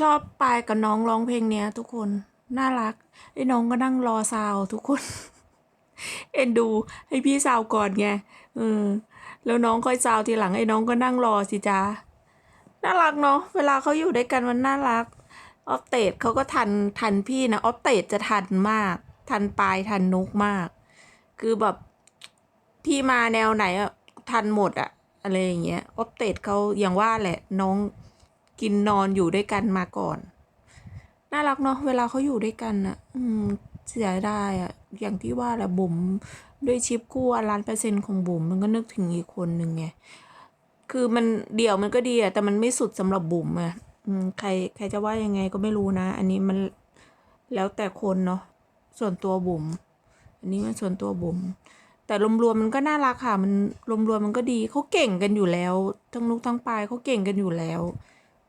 ชอบปายกับน้องร้องเพลงเนี้ย ทุกคนน่ารักไอ้น้องก็นั่งรอซาวทุกคน เอ็นดูให้พี่ซาวก่อนไงเออแล้วน้องค่อยซาวทีหลังไอ้น้องก็นั่งรอสิจ้าน่ารักเนาะเวลาเขาอยู่ด้วยกันมันน่ารักออฟเตดเขาก็ทันทันพี่นะออฟเตดจะทันมาก ทันปายทันนุกมาก คือแบบพี่มาแนวไหนอะทันหมดอะอะไรอย่างเงี้ยออฟเตดเขาอย่างว่าแหละน้อง กินนอนอยู่ด้วยกันมาก่อน น่ารักเนาะเวลาเขาอยู่ด้วยกันอะอืมเสียดายอะอย่างที่ว่าแหละบุ๋มด้วยชิปคู่ล้านเปอร์เซ็นต์ของบุ๋มมันก็นึกถึงอีกคนหนึ่งไงคือมันเดี่ยวมันก็ดีอะแต่มันไม่สุดสำหรับบุ๋มอะใครใครจะว่ายังไงก็ไม่รู้นะ อันนี้มันแล้วแต่คนเนาะส่วนตัวบุ๋มอันนี้มันส่วนตัวบุ๋มแต่รวมๆมันก็น่ารักค่ะ มันรวมๆมันก็ดีเขาเก่งกันอยู่แล้ว ทั้งนุกทั้งปายเขาเก่งกันอยู่แล้ว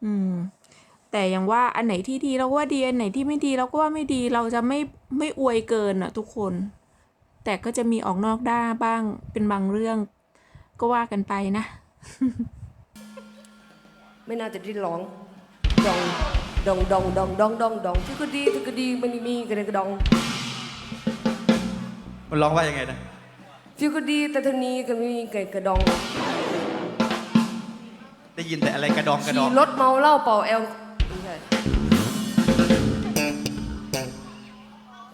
อืม แต่อย่างว่าอันไหนที่ดีเราก็ว่าดีอันไหนที่ไม่ดีเราก็ว่าไม่ดีเราจะไม่ไม่อวยเกินอะทุกคน แต่ก็จะมีออกนอกด้านบ้างเป็นบางเรื่อง ก็ว่ากันไปนะ ไม่น่าจะได้ร้องดองดองดองดองดองดองดองทุกคดีทุกคดีมันมีกระเดงกระดองมันร้องว่ายังไงนะทุกคดีแต่เทานี้ก็มีกระกระดอง ได้ยินแต่อะไรกระดองกระดอขี่งรถเมาเหล้าเป่าแอลไม่ใช่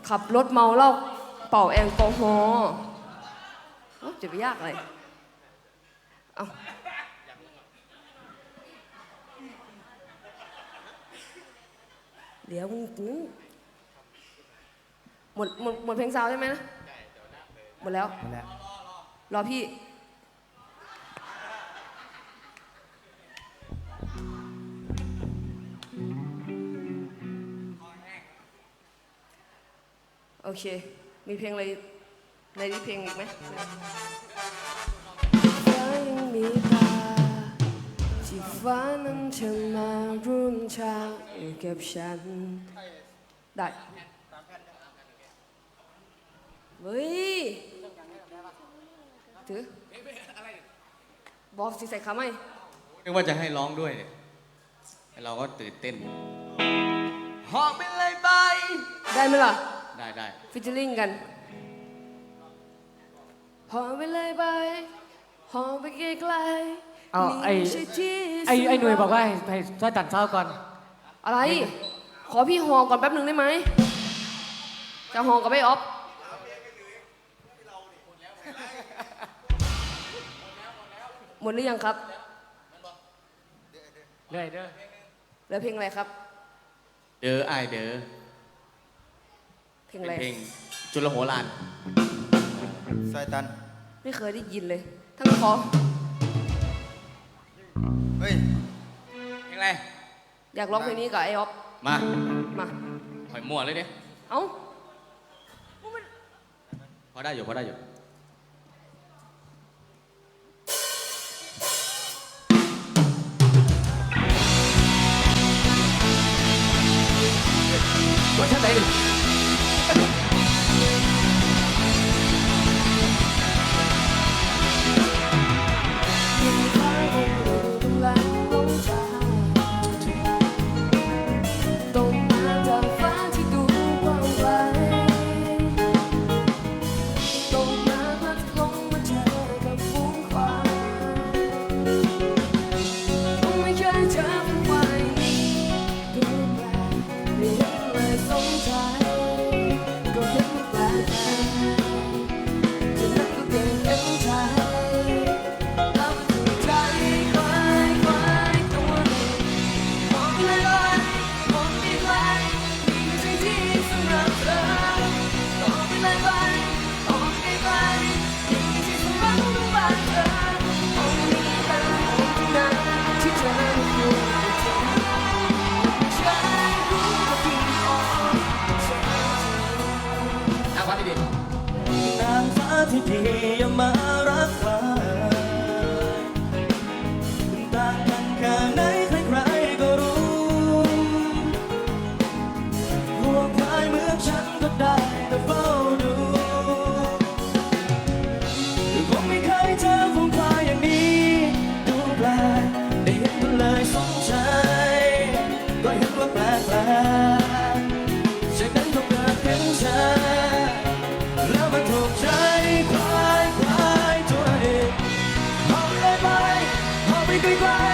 ขับรถเมาเหล้าเป่าแอลกอฮอล์เอ้าจะไปยากอะไรเอาเดี๋ยวมึงหมดหมดหมดเพลงซาวใช่ไหมนะหมดแล้วนั่นแหละรอพี่ โอเค มีเพลงอะไรในนี้เพลงอีกไหมฟ้ายังมีตาที่ฟ้านั้นจะมาร่วมทางกับฉัน ได้เฮ้ยถือบอกสิใส่ขาไหมนึกว่าจะให้ร้องด้วยเนี่ยเราก็ตื่นเต้นหอบไปเลยไป ได้ไหมล่ะ ได้ได้ฟิชเชอร์ลิงกันหอไปเลยไปหอไปไกลๆเอาไอ้นี่ม่ใช่ที่ไอ้ไอ้หน่วยสุดบอกว่าให้ให้ช่วยตัดเช้าก่อน อะไร ขอพี่หอก่อนแป๊บหนึ่งได้ไหมจะหอกับไอ้ออฟหมดหรือยังครับเรื่อยเด้อเหลือเพลงอะไรครับ เด้อไอายเด้อเพ ลงเป็อะไรนเพลงจุลโหราน ซอยตัน ไม่เคยได้ยินเลย ทั้งขอเฮ้ย เพลงอะไร อยากร้องเพลงนี้กับไอ้ออฟมามาหอยมั่วเลยเนี่ยเอ้าพอได้อยู่พอได้อยู่ว่าท่านไหน thank you แปลกแปลกจากนั้นก็เกิดขึ้นเธแล้วมันถูกใจควายควายตัวเองเอาไปไปเอาไปไกล